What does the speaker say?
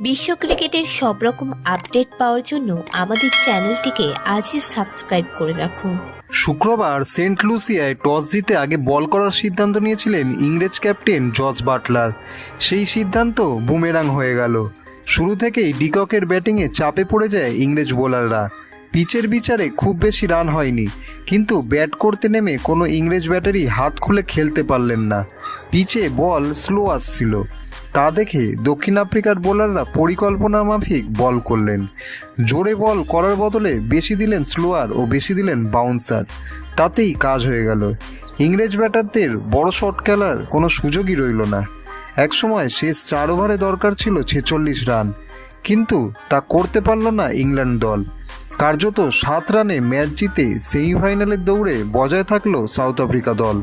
বিশ্ব ক্রিকেটের সব রকম আপডেট পাওয়ার জন্য আমাদের চ্যানেলটিকে আজই সাবস্ক্রাইব করে রাখুন শুক্রবার সেন্ট লুসিয়ায় টস জিতে আগে বল করার সিদ্ধান্ত নিয়েছিলেন ইংরেজ ক্যাপ্টেন জর্জ বাটলার। সেই সিদ্ধান্ত বুমেরাং হয়ে গেল। শুরু থেকেই ডিককের ব্যাটিংয়ে চাপে পড়ে যায় ইংরেজ বোলাররা। পিচের বিচারে খুব বেশি রান হয়নি, কিন্তু ব্যাট করতে নেমে কোনো ইংরেজ ব্যাটারি হাত খুলে খেলতে পারলেন না। পিচে বল স্লো আসছিল। তা দেখে দক্ষিণ আফ্রিকার বোলাররা পরিকল্পনা মাফিক বল করলেন। জোরে বল করার বদলে বেশি দিলেন স্লোয়ার ও বেশি দিলেন বাউন্সার। তাতেই কাজ হয়ে গেল। ইংরেজ ব্যাটারদের বড় শট খেলার কোনো সুযোগই রইল না। একসময় শেষ চার ওভারে দরকার ছিল ছেচল্লিশ রান। কিন্তু তা করতে পারল না ইংল্যান্ড দল। কার্যত সাত রানে ম্যাচ জিতে সেমিফাইনালের দৌড়ে বজায় থাকল সাউথ আফ্রিকা দল।